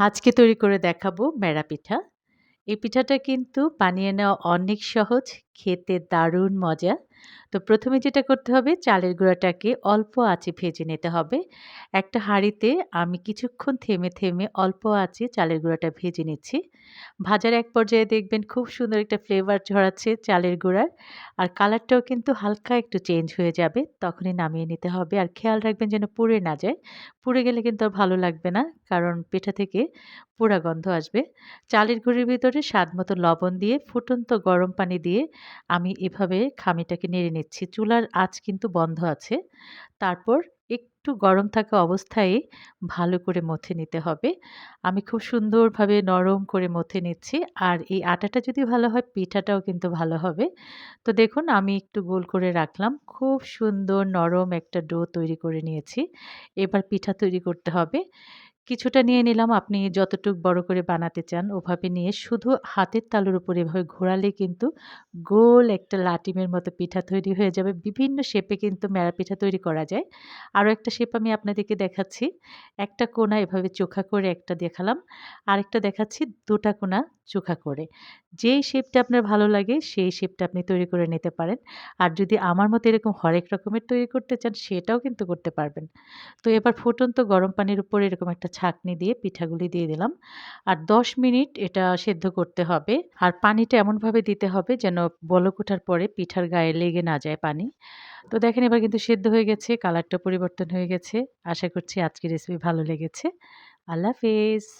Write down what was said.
আজকে তৈরি করে দেখাবো মেরা পিঠা। এই পিঠাটা কিন্তু বানিয়ে নেওয়া অনেক সহজ, খেতে দারুণ মজা। তো প্রথমে যেটা করতে হবে চালের গুঁড়াটাকে অল্প আঁচে ভেজে নিতে হবে। একটা হাঁড়িতে আমি কিছুক্ষণ থেমে, থেমে অল্প আঁচে চালের গুঁড়াটা ভেজে নিচ্ছি। ভাজার এক পর্যায়ে দেখবেন খুব সুন্দর একটা ফ্লেভার ছড়াচ্ছে চালের গুঁড়ার। আর কালারটাও কিন্তু হালকা একটু চেঞ্জ হয়ে যাবে। তখনই নামিয়ে নিতে হবে। আর খেয়াল রাখবেন যেন পুড়ে না যায়। পুড়ে গেলে কিন্তু আর ভালো লাগবে না। কারণ পিঠা থেকে পোড়া গন্ধ আসবে। চালের গুঁড়ির ভিতরে স্বাদ মতো লবণ দিয়ে ফুটন্ত গরম পানি দিয়ে আমি এভাবে খামিটাকে নেড়ে নিচ্ছি। চুলার আঁচ কিন্তু বন্ধ আছে। তারপর একটু গরম থাকা অবস্থায় ভালো করে মথে নিতে হবে। আমি খুব সুন্দরভাবে নরম করে মথে নিচ্ছি। আর এই আটাটা যদি ভালো হয়, পিঠাটাও কিন্তু ভালো হবে। তো দেখুন, আমি একটু গোল করে রাখলাম। খুব সুন্দর নরম একটা ডো তৈরি করে নিয়েছি। এবার পিঠা তৈরি করতে হবে। কিছুটা নিয়ে নিলাম। আপনি যতটুক বড় করে বানাতে চান ওভাবে নিয়ে শুধু হাতের তালুর উপর এভাবে ঘোরালে কিন্তু গোল একটা লাটিমের মতো পিঠা তৈরি হয়ে যাবে। বিভিন্ন শেপে কিন্তু মেরা পিঠা তৈরি করা যায়। আরও একটা শেপ আমি আপনাদেরকে দেখাচ্ছি। একটা কোনা এভাবে চোখা করে একটা দেখালাম। আরেকটা দেখাচ্ছি দুটা কোনা চোখা করে। যেই শেপটা আপনার ভালো লাগে সেই শেপটা আপনি তৈরি করে নিতে পারেন। আর যদি আমার মতো এরকম হরেক রকমের তৈরি করতে চান সেটাও কিন্তু করতে পারবেন। তো এবার ফুটন্ত গরম পানির উপর এরকম একটা ছাঁকনি দিয়ে পিঠাগুলি দিয়ে দিলাম। আর 10 মিনিট এটা সেদ্ধ করতে হবে। আর পানিটা এমনভাবে দিতে হবে যেন বলক ওঠার পরে পিঠার গায়ে লেগে না যায় পানি। তো দেখেন এবার কিন্তু সেদ্ধ হয়ে গেছে, কালারটা পরিবর্তন হয়ে গেছে। আশা করছি আজকের রেসিপি ভালো লেগেছে। আল্লাহ হাফেজ।